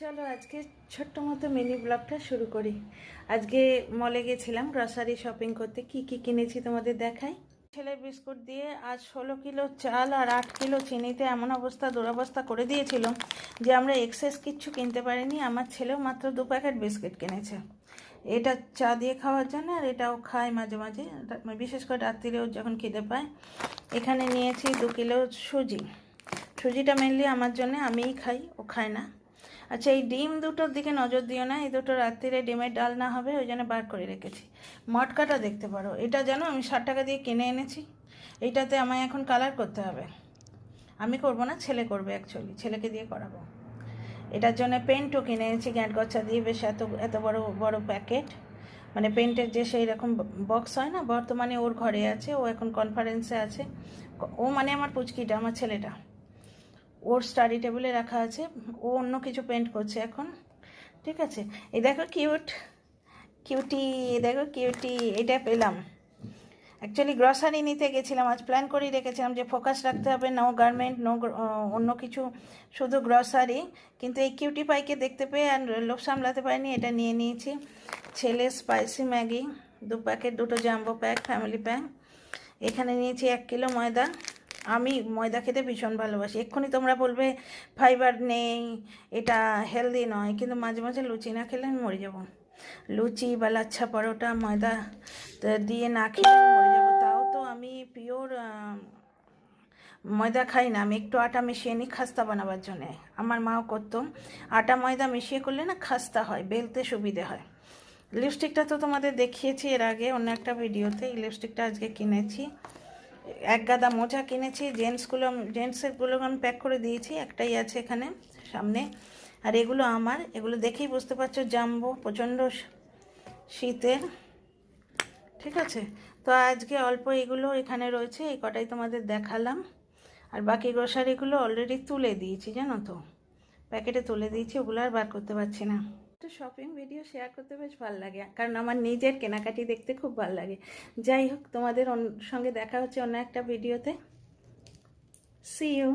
চলো আজকে ছোট্ট মতো মিনি ব্লগটা শুরু করি। আজকে মলে গেছিলাম গ্রসারি শপিং করতে। কি কি কিনেছি তোমাদের দেখাই? ছেলের বিস্কুট দিয়ে আজ ষোলো কিলো চাল আর আট কিলো চিনিতে এমন অবস্থা, দুরবস্থা করে দিয়েছিল যে আমরা এক্সেস কিচ্ছু কিনতে পারিনি। আমার ছেলেও মাত্র দু প্যাকেট বিস্কিট কিনেছে। এটা চা দিয়ে খাওয়ার জন্য আর এটাও খায় মাঝে মাঝে। বিশেষ করে রাত্রিরেও যখন খিদে পায়। এখানে নিয়েছি দু কিলো সুজি। সুজিটা মেনলি আমার জন্য, আমিই খাই, ও খায় না। আচ্ছা এই ডিম দুটোর দিকে নজর দিও না, এই দুটো রাত্রিরে ডিমের ডাল না হবে, ওই জন্য বার করে রেখেছি। মটকাটা দেখতে পারো, এটা জানো আমি ষাট টাকা দিয়ে কিনে এনেছি এইটাতে আমায় এখন কালার করতে হবে। আমি করব না, ছেলে করবে অ্যাকচুয়ালি ছেলেকে দিয়ে করাবো। এটার জন্য পেন্টও কিনে এনেছি গ্যাঁট গচ্ছা দিয়ে, বেশ এত এত বড় বড় প্যাকেট মানে পেন্টের যে সেই রকম বক্স হয় না, বর্তমানে ওর ঘরে আছে, ও এখন কনফারেন্সে আছে। ও মানে আমার পুচকিটা, আমার ছেলেটা। ওর স্টাডি টেবিলে রাখা আছে। ও অন্য কিছু পেন্ট করছে এখন। ঠিক আছে? এই দেখো কিউট কিউটি দেখো কিউটি এটা পেলাম। অ্যাকচুয়ালি গ্রসারি নিতে গেছিলাম, আজ প্ল্যান করেই রেখেছিলাম যে ফোকাস রাখতে হবে নো গার্মেন্ট নো অন্য কিছু, শুধু গ্রসারি কিন্তু এই কিউটি পাইকে দেখতে পেয়ে আর লোক সামলাতে পারিনি, এটা নিয়ে নিয়েছি। ছেলে স্পাইসি ম্যাগি, দু প্যাকেট দুটো জাম্বো প্যাক ফ্যামিলি প্যাক এখানে নিয়েছি এক কিলো ময়দা। আমি ময়দা খেতে ভীষণ ভালোবাসি। এক্ষুনি তোমরা বলবে, ফাইবার নেই, এটা হেলদি নয়। কিন্তু মাঝে মাঝে লুচি না খেলে আমি মরে যাব। লুচি বা লাচ্ছা পরোটা, ময়দা দিয়ে না খেলে মরে যাব। তাও তো আমি পিওর ময়দা খাই না। আমি একটু আটা মিশিয়ে নিই খাস্তা বানাবার জন্যে। আমার মাও করতো। আটা ময়দা মিশিয়ে করলে না খাস্তা হয়, বেলতে সুবিধে হয়। লিপস্টিকটা তো তোমাদের দেখিয়েছি এর আগে অন্য একটা ভিডিওতে। এই লিপস্টিকটা আজকে কিনেছি। এক গাদা মোজা কিনেছি, জেন্টসগুলো জেন্টসেরগুলো আমি প্যাক করে দিয়েছি, একটাই আছে এখানে, সামনে। আর এগুলো আমার, এগুলো দেখেই বুঝতে পারছ, জাম্বো, প্রচণ্ড শীতের। ঠিক আছে? তো আজকে অল্প এগুলো এখানে রয়েছে, এই কটাই তোমাদের দেখালাম। আর বাকি গ্রসারিগুলো অলরেডি তুলে দিয়েছি, জানো তো? প্যাকেটে তুলে দিয়েছি, ওগুলো আর বার করতে পারছি না। তো শপিং ভিডিও শেয়ার করতে বেশ ভালো লাগে। কারণ আমার নিজের কেনাকাটি দেখতে খুব ভালো লাগে। যাই হোক, তোমাদের সঙ্গে দেখা হচ্ছে অন্য একটা ভিডিওতে সি ইউ